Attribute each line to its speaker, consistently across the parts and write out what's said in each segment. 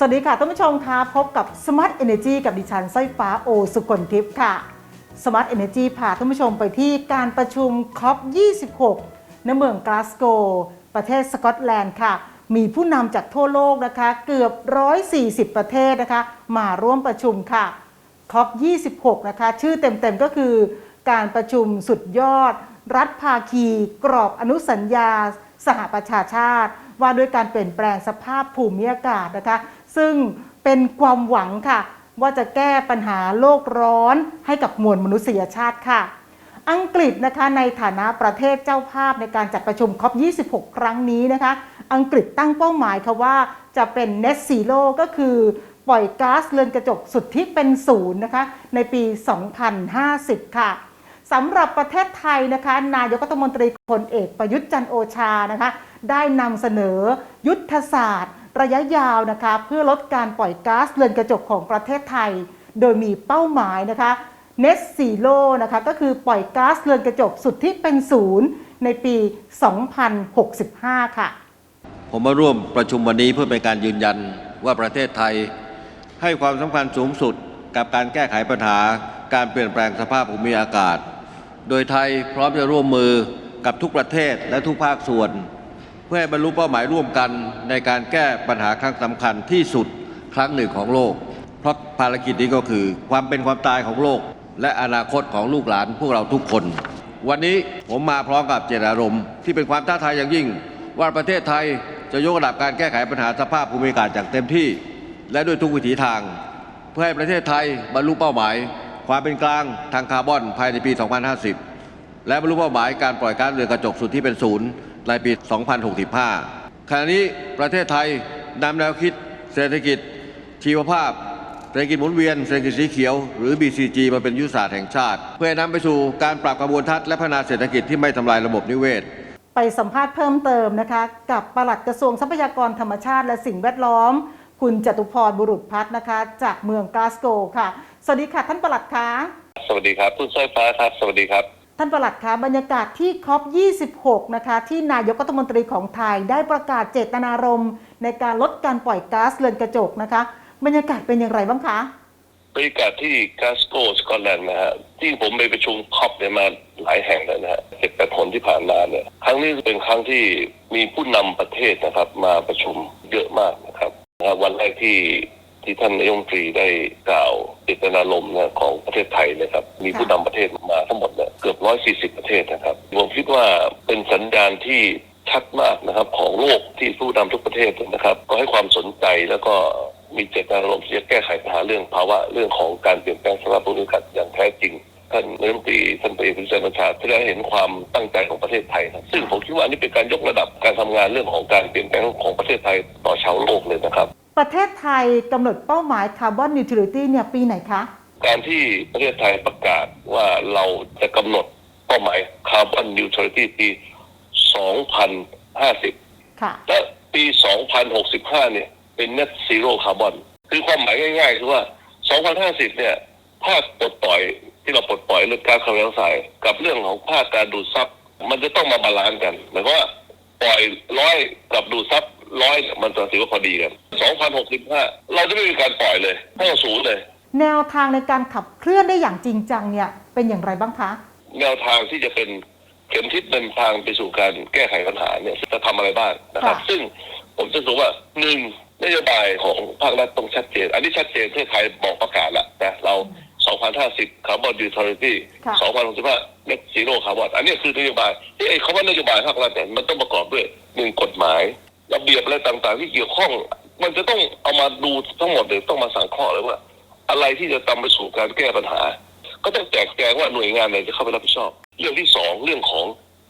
Speaker 1: สวัสดีค่ะท่านผู้ชมคะพบกับ Smart Energy กับดิฉันสร้อยฟ้าโอสุกลทิพย์ค่ะ Smart Energy พาท่านผู้ชมไปที่การประชุม COP26 ณเมืองกลาสโกว์ประเทศสกอตแลนด์ค่ะ มีผู้นำจากทั่วโลกนะคะ เกือบ 140 ประเทศนะคะ มาร่วมประชุมค่ะ COP26 นะคะ ชื่อเต็มๆก็คือ การประชุมสุดยอด รัฐภาคี กรอบอนุสัญญา สหประชาชาติ ว่าด้วยการเปลี่ยนแปลงสภาพภูมิอากาศนะคะ ซึ่งเป็นความหวังค่ะ ว่าจะแก้ปัญหาโลกร้อนให้กับมวลมนุษยชาติค่ะ อังกฤษนะคะในฐานะประเทศเจ้าภาพในการจัดประชุม COP26 ครั้งนี้นะคะ อังกฤษตั้งเป้าหมายค่ะว่าจะเป็น Net Zero ก็คือปล่อยก๊าซเรือนกระจกสุดที่เป็นศูนย์นะคะในปี 2050 ค่ะสำหรับประเทศไทยนะคะ นายกรัฐมนตรีพลเอกประยุทธ์จันโอชานะคะ ได้นำเสนอยุทธศาสตร์ ระยะยาวนะคะเพื่อลดการปล่อยก๊าซเรือนกระจกของประเทศไทย โดยมีเป้าหมายนะคะ Net Zero นะคะก็คือปล่อยก๊าซเรือนกระจกสุดที่เป็นศูนย์ในปี 2065 ค่ะ
Speaker 2: ผมมาร่วมประชุมวันนี้เพื่อเป็นการยืนยันว่าประเทศไทย ให้ความสำคัญสูงสุดกับการแก้ไขปัญหาการเปลี่ยนแปลงสภาพภูมิอากาศ โดยไทยพร้อมจะร่วมมือกับทุกประเทศและทุกภาคส่วน เพื่อให้บรรลุเป้าหมายร่วมกันในการแก้ปัญหาครั้งสำคัญที่สุดครั้งหนึ่งของโลก เพราะภารกิจนี้ก็คือความเป็นความตายของโลก และอนาคตของลูกหลานพวกเราทุกคน วันนี้ผมมาพร้อมกับเจตนารมณ์ที่เป็นความท้าทายอย่างยิ่ง ว่าประเทศไทยจะยกระดับการแก้ไขปัญหาสภาพภูมิอากาศอย่างเต็มที่ และด้วยทุกวิถีทาง เพื่อให้ประเทศไทยบรรลุเป้าหมาย ความเป็นกลางทางคาร์บอนภายในปี 2050 และบรรลุเป้าหมายการปล่อยก๊าซเรือนกระจกสุดที่เป็นศูนย์ ในปี 2065 ขณะนี้ประเทศไทยนำแนวคิดเศรษฐกิจชีวภาพ เศรษฐกิจหมุนเวียน เศรษฐกิจสีเขียว หรือ BCG มาเป็นยุทธศาสตร์แห่งชาติ เพื่อนำไปสู่การปรับกระบวนทัศน์และพัฒนาเศรษฐกิจที่ไม่ทำลายระบบนิเวศ
Speaker 1: ไปสัมภาษณ์เพิ่มเติมนะคะ กับปลัดกระทรวงทรัพยากรธรรมชาติและสิ่งแวดล้อม คุณจตุพรบุรุษพัฒน์นะคะ จากเมืองกลาสโกว์ค่ะ สวัสดีค่ะท่านปลัดคะ
Speaker 3: สวัสดีครับคุณสร้อยฟ้าครับ สวัสดีครับ
Speaker 1: ท่านประหลัดคะบรรยากาศที่คอป26 นะคะ ที่นายกรัฐมนตรีของไทยได้ประกาศเจตนารมณ์ในการลดการปล่อยก๊าซเรือนกระจกนะคะ บรรยากาศเป็นอย่างไรบ้างคะ
Speaker 3: บรรยากาศที่กาสโกสกอตแลนด์นะฮะที่ผมไปประชุมคอปเนี่ยมาหลายแห่งแล้วนะฮะเจ็ดแปดคนที่ผ่านมาเนี่ยครั้งนี้เป็นครั้งที่มีผู้นำประเทศนะครับมาประชุมเยอะมากนะครับวันแรกที่ที่ท่านนายกรัฐมนตรีได้กล่าวเจตนารมณ์ของประเทศไทยนะครับ มีผู้นำประเทศมาทั้งหมดเลย เกือบร้อยสี่สิบประเทศนะครับ ผมคิดว่าเป็นสัญญาณที่ชัดมากนะครับ ของโลกที่ผู้นำทุกประเทศนะครับ ก็ให้ความสนใจแล้วก็มีเจตนารมณ์ที่จะแก้ไขปัญหาเรื่องภาวะเรื่องของการเปลี่ยนแปลงสภาพภูมิอากาศอย่างแท้จริงท่านนายกรัฐมนตรีท่านประยุทธ์จันทร์โอชาที่ได้เห็นความตั้งใจของประเทศไทยครับซึ่งผมคิดว่านนี้เป็นการยกระดับการทำงานเรื่องของการเปลี่ยนแปลงของประเทศไทยต่อชาวโลกเลยนะครับ
Speaker 1: ประเทศไทยกำหนดเป้าหมายคาร์บอนนิวทรัลิตี้เนี่ยปีไหนคะ
Speaker 3: การที่ประเทศไทยประกาศว่าเราจะกำหนดเป้าหมายคาร์บอนนิวทรัลิตี้ปี 2050
Speaker 1: ค่ะ
Speaker 3: และปี 2065 เนี่ย เป็น net zero carbon คือความหมายง่ายๆ คือว่า 2050 เนี่ย ภาคปลดปล่อยที่เราปลดปล่อยเรื่องก๊าซคาร์บอนไดออกไซด์กับเรื่องของภาคการดูดซับ มันจะต้องมาบาลานซ์กัน หมายความว่าปล่อยร้อยกับดูดซับร้อยเนี่ยมันจะถือว่าพอดีกัน 2065 เราจะไม่มีการปล่อยเลยเท่าศูนย์เลย
Speaker 1: แนวทางในการขับเคลื่อนได้อย่างจริงจังเนี่ยเป็นอย่างไรบ้างคะ
Speaker 3: แนวทางที่จะเป็นเข็มทิศเป็นทางไปสู่การแก้ไขปัญหาเนี่ยจะทำอะไรบ้างนะครับ
Speaker 1: ค่ะ
Speaker 3: ซึ่งผมจะรู้ว่าหนึ่งนโยบายของภาครัฐต้องชัดเจน อันนี้ชัดเจนเพื่อไทยบอกประกาศแล้วนะเรา 2050คาร์บอนดิวทอริตี้
Speaker 1: ค่ะ
Speaker 3: 2065 net zero คาร์บอนอันนี้คือนโยบายที่ไอ้คำว่านโยบายภาครัฐเนี่ยมันต้องประกอบด้วยหนึ่งกฎหมาย ระเบียบอะไรต่างๆ ที่เกี่ยวข้อง มันจะต้องเอามาดูทั้งหมดเลยต้องมาสังเคราะห์เลยว่า อะไรที่จะนำไปสู่การแก้ปัญหา ก็ต้องแจกแจงว่าหน่วยงานไหนจะเข้าไปรับผิดชอบ เรื่องที่สองเรื่องของ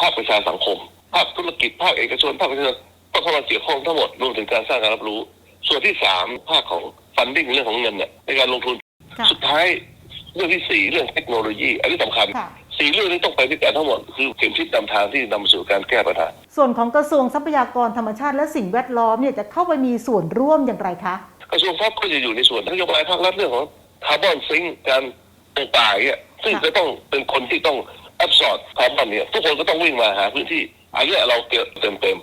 Speaker 3: ภาคประชาสังคม ภาคธุรกิจภาคเอกชนภาคประชาชนต้องเข้ามาเกี่ยวข้องทั้งหมดรวมถึงการสร้างการรับรู้ ส่วนที่สามภาคของฟันดิ้งเรื่องของเงินเนี่ยในการลงทุน
Speaker 1: ค่ะ
Speaker 3: สุดท้ายเรื่องที่สี่เรื่องเทคโนโลยี อันนี้สำคัญ
Speaker 1: ค่ะ
Speaker 3: สี่เรื่องนี้ต้องไปด้วยกันทั้งหมดคือเข็มทิศนำทางที่นำมาสู่การแก้ปัญหา
Speaker 1: ส่วนของกระทรวงทรัพยากรธรรมชาติและสิ่งแวดล้อมเนี่ยจะเข้าไปมีส่วนร่วมอย่างไรคะ
Speaker 3: กระทรวงทรัพย์ก็จะอยู่ในส่วนนโยบายภาครัฐเรื่องของคาร์บอนซิงการปลูกป่าเนี่ยซึ่งจะต้องเป็นคนที่ต้องแอบสอดคาร์บอนเนี่ยทุกคนก็ต้องวิ่งมาหาพื้นที่อันเนี้ยเราเก็บเต็มเต็ม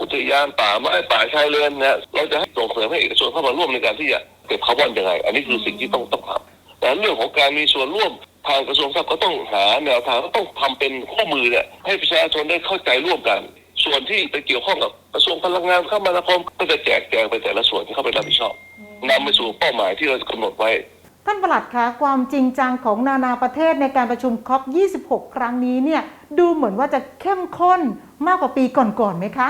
Speaker 3: อุทยานป่าไม้ป่าชายเลนเนะเราจะให้ส่งเสริมให้เอกชนเข้ามาร่วมในการที่จะเก็บคาร์บอนยังไง อันนี้คือสิ่งที่ต้องต้องทำแต่เรื่องของการมีส่วนร่วมทางกระทรวงทรัพย์ก็ต้องหาแนวทางก็ต้องทำเป็นคู่มือเนี่ยให้ประชาชนได้เข้าใจร่วมกัน ส่วนที่ไปเกี่ยวข้องกับกระทรวงพลังงานคมนาคมก็จะแจกแจงไปแต่ละส่วนที่เข้าไปรับผิดชอบ นำไปสู่เป้าหมายที่เรากำหนดไว้
Speaker 1: ท่านประหลัดคะความจริงจังของนานาประเทศในการประชุมคอป26 ครั้งนี้เนี่ยดูเหมือนว่าจะเข้มข้นมากกว่าปีก่อนๆไหมคะ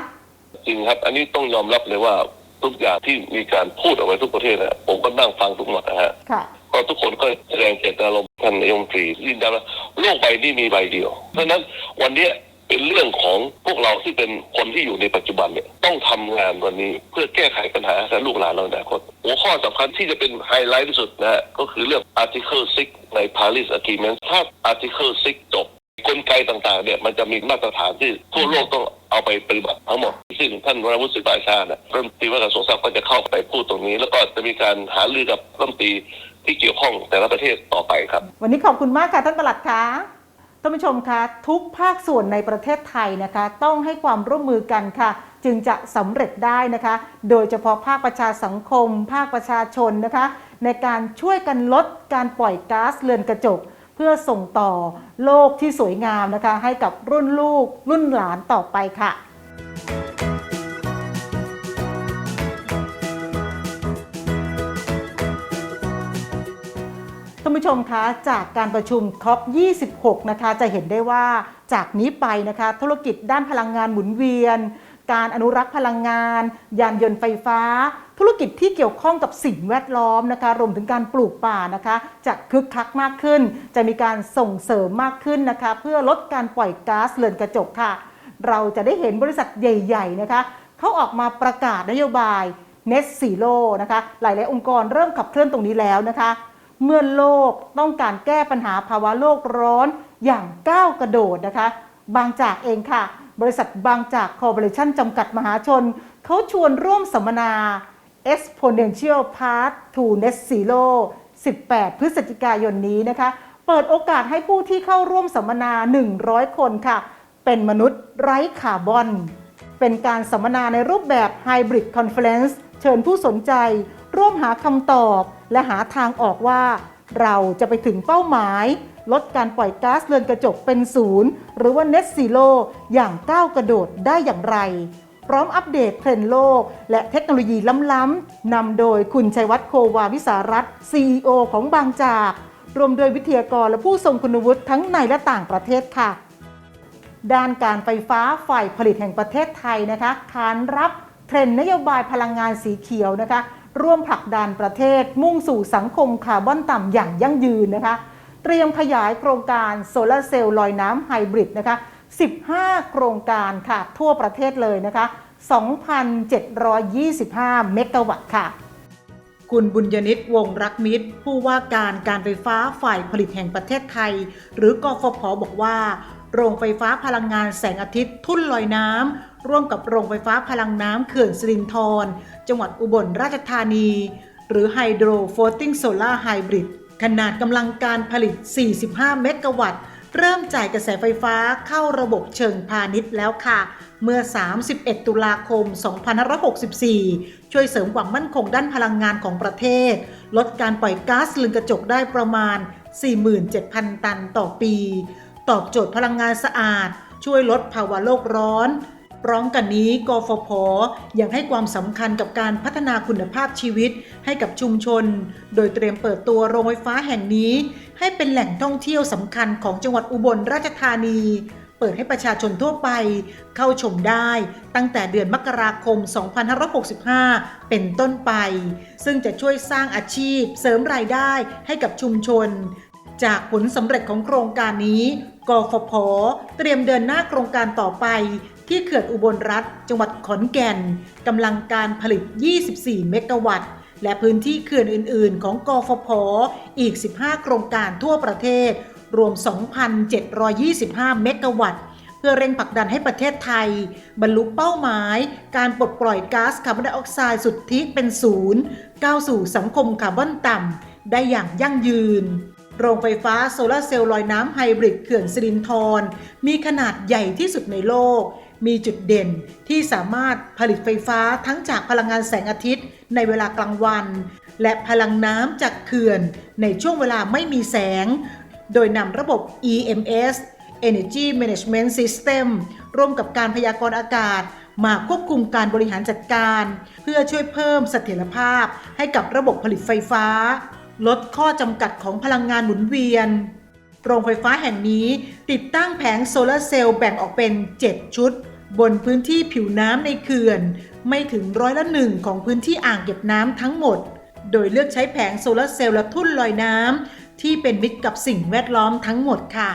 Speaker 3: จริงครับ อันนี้ต้องยอมรับเลยว่าทุกอย่างที่มีการพูดเอาไว้ทุกประเทศนะผมก็นั่งฟังทุกหมดนะฮะ
Speaker 1: ค่ะ
Speaker 3: ก็ทุกคนก็แสดงเจตนารมณ์ท่านนายกรัฐมนตรียืนยันว่าโลกใบนี้มีใบเดียวเพราะฉะนั้นวันเนี้ย เป็นเรื่องของพวกเราที่เป็นคนที่อยู่ในปัจจุบันเนี่ยต้องทำงานวันนี้เพื่อแก้ไขปัญหาให้ลูกหลานเราในอนาคตหัวข้อสำคัญที่จะเป็นไฮไลท์ที่สุดนะฮะก็คือเรื่อง Article 6 ใน Paris Agreement ถ้า Article 6 จบกลไกต่างๆเนี่ยมันจะมีมาตรฐานที่ทั่วโลกต้องเอาไปปฏิบัติทั้งหมด ซึ่งท่านวรวุฒิศิลปาชาเนี่ยรัฐมนตรีว่าการกระทรวงทรัพย์ก็จะเข้าไปพูดตรงนี้ แล้วก็จะมีการหารือกับรัฐมนตรีที่เกี่ยวข้องแต่ละประเทศต่อไปครับ
Speaker 1: วันนี้ขอบคุณมากค่ะท่านประหลัดคะ ท่านผู้ชมคะทุกภาคส่วนในประเทศไทยนะคะ ต้องให้ความร่วมมือกันค่ะ จึงจะสำเร็จได้นะคะ โดยเฉพาะภาคประชาสังคม ภาคประชาชนนะคะ ในการช่วยกันลดการปล่อยก๊าซเรือนกระจก เพื่อส่งต่อโลกที่สวยงามนะคะ ให้กับรุ่นลูกรุ่นหลานต่อไปค่ะานผู้ชมคะจากการประชุมคอป26 นะคะ จะเห็นได้ว่าจากนี้ไปนะคะ ธุรกิจด้านพลังงานหมุนเวียน การอนุรักษ์พลังงาน ยานยนต์ไฟฟ้า ธุรกิจที่เกี่ยวข้องกับสิ่งแวดล้อมนะคะ รวมถึงการปลูกป่านะคะ จะคึกคักมากขึ้น จะมีการส่งเสริมมากขึ้นนะคะ เพื่อลดการปล่อยก๊าซเรือนกระจกค่ะ เราจะได้เห็นบริษัทใหญ่ ๆ นะคะเขาออกมาประกาศนโยบาย Net Zero นะคะ หลาย ๆ องค์กรเริ่มขับเคลื่อนตรงนี้แล้วนะคะ เมื่อโลกต้องการแก้ปัญหาภาวะโลกร้อนอย่างก้าวกระโดดนะคะ บางจากเองค่ะ บริษัทบางจากคอร์ปอเรชั่นจำกัดมหาชน เขาชวนร่วมสัมมนา Exponential Path to Net Zero 18 พฤศจิกายนนี้นะคะ เปิดโอกาสให้ผู้ที่เข้าร่วมสัมมนา 100 คนค่ะ เป็นมนุษย์ไร้คาร์บอน เป็นการสัมมนาในรูปแบบ Hybrid Conference เชิญผู้สนใจ ร่วมหาคำตอบ และหาทางออกว่า เราจะไปถึงเป้าหมาย ลดการปล่อยก๊าซเรือนกระจกเป็นศูนย์หรือว่า Net Zero อย่างก้าวกระโดดได้อย่างไร พร้อมอัปเดตเทรนด์โลก และเทคโนโลยีล้ำๆนำโดยคุณชัยวัฒน์โควาวิสารัตน์ CEO ของบางจากรวมโดยวิทยากรและผู้ทรงคุณวุฒิทั้งในและต่างประเทศค่ะ ด้านการไฟฟ้าฝ่ายผลิตแห่งประเทศไทยนะคะขานรับเทรนนโยบายพลังงานสีเขียวนะคะ ร่วมผลักดันประเทศมุ่งสู่สังคมคาร์บอนต่ำอย่างยั่งยืนนะคะ เตรียมขยายโครงการโซลาร์เซลล์ลอยน้ำไฮบริดนะคะ 15 โครงการค่ะทั่วประเทศเลยนะคะ 2,725 เมกะวัตต์ค่ะ คุณบุญยนิตวงรักมิตร ผู้ว่าการการไฟฟ้าฝ่ายผลิตแห่งประเทศไทย หรือกฟผบอกว่า โรงไฟฟ้าพลังงานแสงอาทิตย์ทุ่นลอยน้ำร่วมกับโรงไฟฟ้าพลังน้ำเขื่อนสิรินธรจังหวัดอุบลราชธานี หรือ Hydro Floating Solar Hybrid ขนาดกำลังการผลิต 45 เมกะวัตต์ เริ่มจ่ายกระแสไฟฟ้าเข้าระบบเชิงพาณิชย์แล้วค่ะ เมื่อ 31 ตุลาคม 2564 ช่วยเสริมความมั่นคงด้านพลังงานของประเทศ ลดการปล่อยก๊าซเรือนกระจกได้ประมาณ 47,000 ตันต่อปี ตอบโจทย์พลังงานสะอาด ช่วยลดภาวะโลกร้อนพร้อมกันนี้กฟผยังให้ความสำคัญกับการพัฒนาคุณภาพชีวิตให้กับชุมชน โดยเตรียมเปิดตัวโรงไฟฟ้าแห่งนี้ ให้เป็นแหล่งท่องเที่ยวสำคัญของจังหวัดอุบลราชธานี เปิดให้ประชาชนทั่วไป เข้าชมได้ตั้งแต่เดือนมกราคม 2565 เป็นต้นไป ซึ่งจะช่วยสร้างอาชีพเสริมรายได้ให้กับชุมชน จากผลสำเร็จของโครงการนี้ กฟผ เตรียมเดินหน้าโครงการต่อไป ที่เขื่อนอุบลรัฐ จังหวัดขอนแก่นกำลังการผลิต 24 เมกะวัตต์ และพื้นที่เขื่อนอื่น ๆ ของกฟผ อีก 15 โครงการทั่วประเทศ รวม 2,725 เมกะวัตต์เพื่อเร่งผลักดันให้ประเทศไทย บรรลุเป้าหมาย การปลดปล่อยก๊าซคาร์บอนไดออกไซด์สุทธิเป็นศูนย์ก้าวสู่สังคมคาร์บอนต่ำ ได้อย่างยั่งยืน โรงไฟฟ้าโซลาร์เซลล์ลอยน้ำไฮบริดเขื่อนสิรินธรมีขนาดใหญ่ที่สุดในโลก มีจุดเด่นที่สามารถผลิตไฟฟ้าทั้งจากพลังงานแสงอาทิตย์ในเวลากลางวัน และพลังน้ำจากเขื่อนในช่วงเวลาไม่มีแสง โดยนำระบบ EMS Energy Management System ร่วมกับการพยากรณ์อากาศ มาควบคุมการบริหารจัดการ เพื่อช่วยเพิ่มเสถียรภาพให้กับระบบผลิตไฟฟ้า ลดข้อจำกัดของพลังงานหมุนเวียน โรงไฟฟ้าแห่งนี้ติดตั้งแผงโซลาร์เซลล์แบ่งออกเป็น 7 ชุด บนพื้นที่ผิวน้ำในเขื่อน ไม่ถึงร้อยละหนึ่งของพื้นที่อ่างเก็บน้ำทั้งหมด โดยเลือกใช้แผงโซลาร์เซลล์และทุ่นลอยน้ำที่เป็นมิตรกับสิ่งแวดล้อมทั้งหมดค่ะ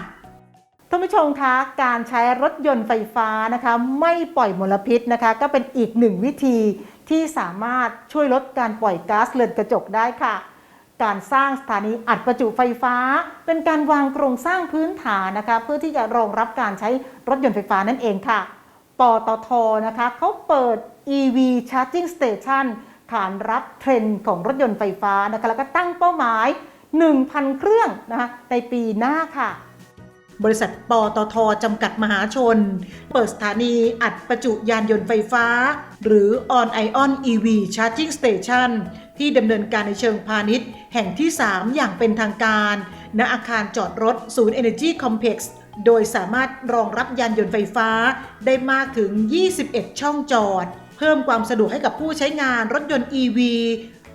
Speaker 1: ท่านผู้ชมคะการใช้รถยนต์ไฟฟ้านะคะไม่ปล่อยมลพิษนะคะ ก็เป็นอีกหนึ่งวิธีที่สามารถช่วยลดการปล่อยก๊าซเรือนกระจกได้ค่ะ การสร้างสถานีอัดประจุไฟฟ้า เป็นการวางโครงสร้างพื้นฐานนะคะ เพื่อที่จะรองรับการใช้รถยนต์ไฟฟ้านั่นเองค่ะ ปตทนะคะเขาเปิด EV Charging Station ขานรับเทรนด์ของรถยนต์ไฟฟ้านะคะแล้วก็ตั้งเป้าหมาย 1,000 เครื่องนะคะในปีหน้าค่ะ บริษัทปตทจำกัดมหาชน เปิดสถานีอัดประจุยานยนต์ไฟฟ้า หรือ On Ion EV Charging Station ที่ดำเนินการในเชิงพาณิชย์ แห่งที่ 3 อย่างเป็นทางการ ณอาคารจอดรถศูนย์ Energy Complex โดยสามารถรองรับยานยนต์ไฟฟ้าได้มากถึง 21 ช่องจอด เพิ่มความสะดวกให้กับผู้ใช้งานรถยนต์ EV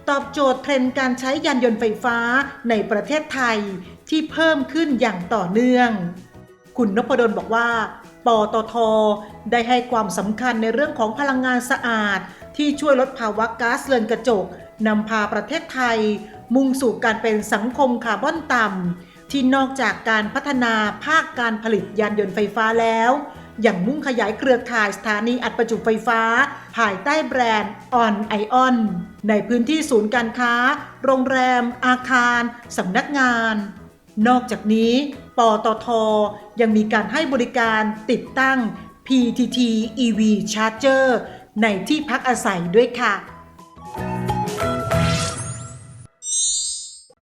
Speaker 1: ตอบโจทย์เทรนด์การใช้ยานยนต์ไฟฟ้าในประเทศไทย ที่เพิ่มขึ้นอย่างต่อเนื่อง คุณนพดลบอกว่า ปตท ได้ให้ความสำคัญในเรื่องของพลังงานสะอาด ที่ช่วยลดภาวะก๊าซเรือนกระจก นำพาประเทศไทย มุ่งสู่การเป็นสังคมคาร์บอนต่ำที่นอกจากการพัฒนาภาคการผลิตยานยนต์ไฟฟ้าแล้วอย่างมุ่งขยายเครือข่ายสถานีอัดประจุไฟฟ้า ภายใต้แบรนด์ On Ion ในพื้นที่ศูนย์การค้า โรงแรม อาคาร สำนักงาน นอกจากนี้ ปตท ยังมีการให้บริการติดตั้ง PTT EV Charger ในที่พักอาศัยด้วยค่ะ